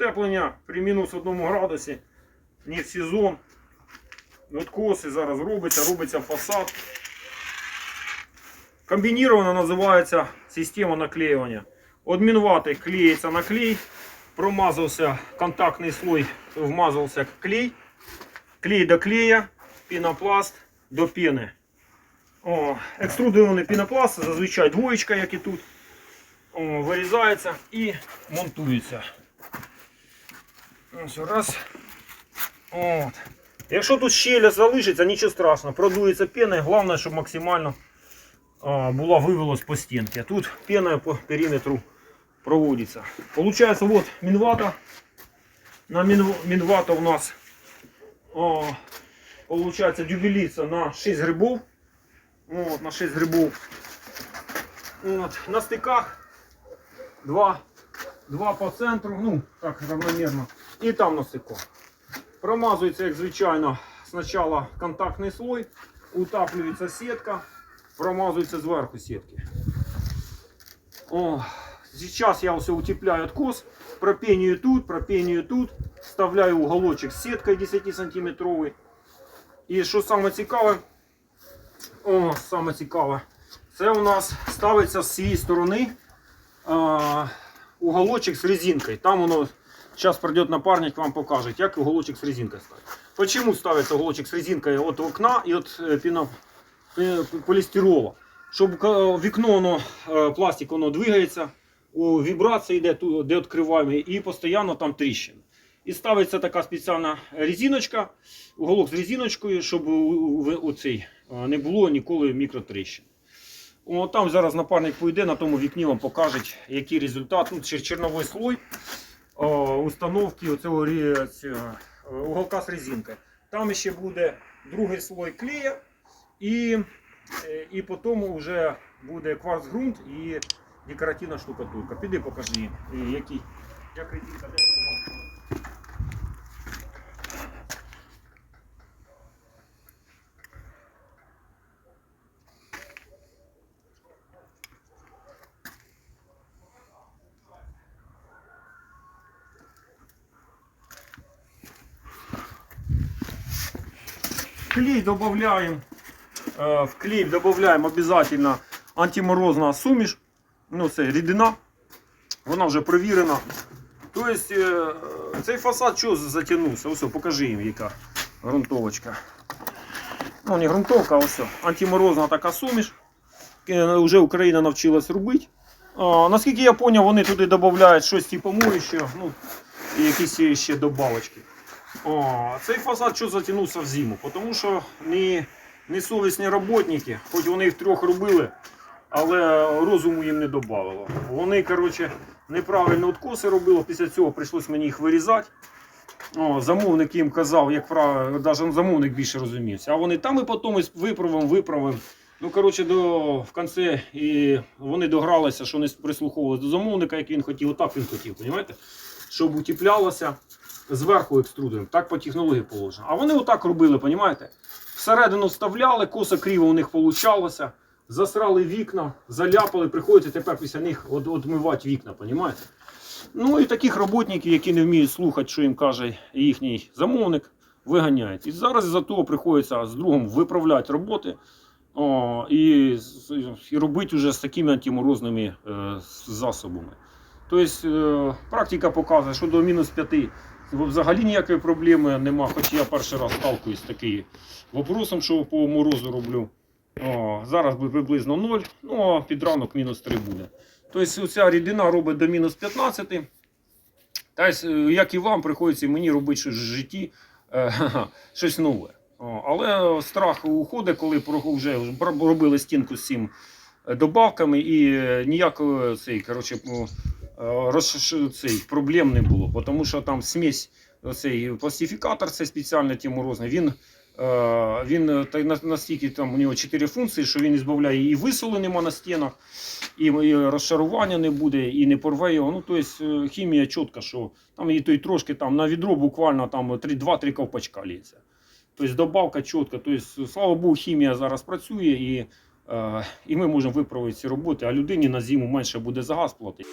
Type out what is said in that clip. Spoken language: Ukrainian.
Утеплення при мінус 1 градусі, не в сезон. Откоси зараз робиться, робиться фасад. Комбінірована називається система наклеювання. Одмінватий клеїться на клей, промазався контактний слой, вмазався клей, клей до клея, пінопласт до піни. О, екструдований пінопласт, зазвичай двоєчка, як і тут. О, вирізається і монтується. Ось раз. От. Якщо тут щеля залишиться, нічого страшного, продується пена, головне, щоб максимально а, була вивелась по стінці. Тут пена по периметру проводиться. Получається, вот мінвата. На мін- мінвата у нас о, получается дюбелица на 6 грибов. Вот, на 6 грибов. Вот, на стыках два, два по центру, ну так равномерно. І там на стику. Промазується, як звичайно, спочатку контактний слой, утаплюється сітка, промазується зверху сітки. О, сейчас я все утепляю откос, пропению тут, пропению тут, вставляю уголочек з сіткою 10 сантиметровий. І що саме цікаве, о, саме цікаве, це у нас ставиться з цієї сторони уголочек з резинкою. Там воно, зараз пройде напарник, вам покаже, як уголочек з резинкою ставить. Почему ставиться уголочек з резинкою від окна і від е, піно, пі- полістирола? Щоб ка- вікно воно, пластик воно двигається, вібрація йде, ту- де відкриваємо, і постійно там тріщина. І ставиться така спеціальна резиночка, уголок з резиночкою, щоб у, у, у цей, е, не було ніколи мікротріщин. О, там зараз напарник пойде, на тому вікні вам покажуть, який результат. Ну, чер- черновий слой о, установки цього рі- цього, е, уголка з резинкою. Там ще буде другий слой клея і, е, і потім вже буде кварцґрунт і декоративна штукатурка. Піди покажи, е, який, як резинка. Клей добавляем, э, в клей добавляем обязательно антиморозна суміш, ну це рідина, вона вже провірена. Тобто е, цей фасад що затягнувся? Ось, покажи їм, яка ґрунтовочка. Ну, не ґрунтовка, а ось. Антиморозна така суміш. Е, Вже Україна навчилась робити. Наскільки я зрозумів, вони туди додають щось типу моющого, ну, і якісь ще добавочки. О, цей фасад що затягнувся в зиму, тому що не, не совісні роботники, хоч вони їх трьох робили, але розуму їм не додавало. Вони, коротше, неправильно откоси робили, після цього прийшлось мені їх вирізати. О, замовник їм казав, як правило, навіть замовник більше розумівся. А вони там і потім виправимо, виправимо. Ну, коротше, до, в кінці і вони догралися, що не прислуховувалися до замовника, як він хотів, отак він хотів, розумієте? Щоб утеплялося зверху екструдером, так по технології положено. А вони отак робили, розумієте? Всередину вставляли, косо криво у них получалося, засрали вікна, заляпали, приходиться тепер після них от, отмивати вікна, розумієте? Ну і таких роботників, які не вміють слухати, що їм каже їхній замовник, виганяють. І зараз за того приходиться з другом виправляти роботи о, і, і робити вже з такими антиморозними е, засобами. Тобто е, практика показує, що до мінус 5 взагалі ніякої проблеми нема, хоч я перший раз сталкуюсь з таким вопросом, що по морозу роблю. О, зараз буде приблизно 0, ну а під ранок мінус 3 буде. Тобто ця рідина робить до мінус 15. Та е, як і вам, приходиться мені робити щось в житті, е, щось нове. О, але страх уходить, коли вже робили стінку з цим добавками і ніякого цей, коротше, розш- цей, проблем не було. Тому що там смесь, цей пластифікатор, це спеціальний тіморозний, він, е, він е, настільки там у нього 4 функції, що він збавляє і висоли нема на стінах, і, розшарування не буде, і не порве його. Ну, тобто хімія чітка, що там і то й трошки там на відро буквально там 2-3 ковпачка лється. Тобто добавка чітка. Тобто, слава Богу, хімія зараз працює і, е, і ми можемо виправити ці роботи, а людині на зиму менше буде за газ платити.